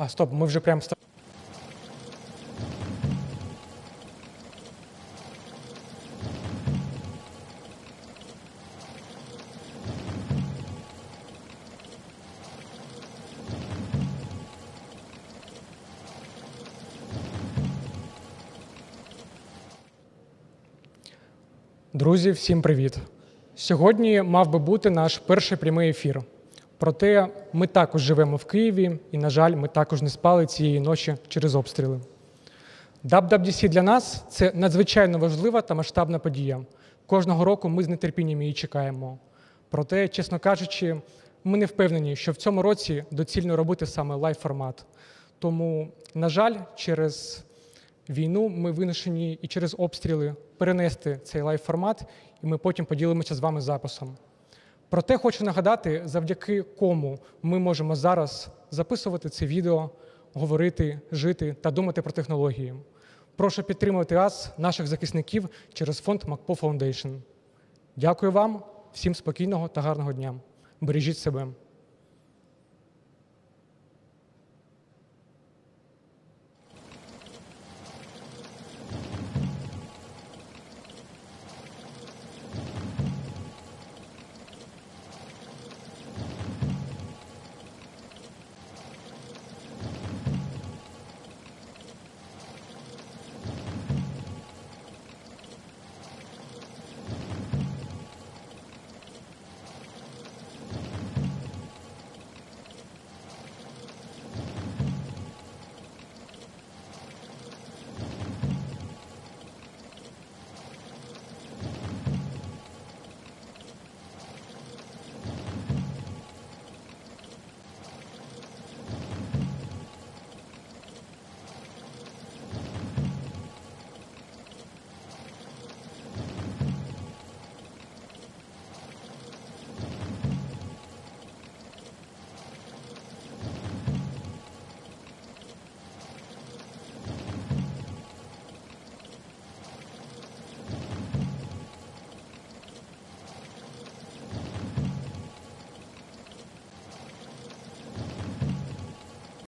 А стоп, ми вже прям Друзі, всім привіт! Сьогодні мав би бути наш перший прямий ефір. Проте ми також живемо в Києві, і, на жаль, ми також не спали цієї ночі через обстріли. WWDC для нас це надзвичайно важлива та масштабна подія. Кожного року ми з нетерпінням її чекаємо. Проте, чесно кажучи, ми не впевнені, що в цьому році доцільно робити саме лайв-формат. Тому, на жаль, через війну ми вимушені і через обстріли перенести цей лайв-формат, і ми потім поділимося з вами записом. Проте хочу нагадати, завдяки кому ми можемо зараз записувати це відео, говорити, жити та думати про технології. Прошу підтримувати нас, наших захисників, через фонд МакПо Foundation. Дякую вам, всім спокійного та гарного дня. Бережіть себе.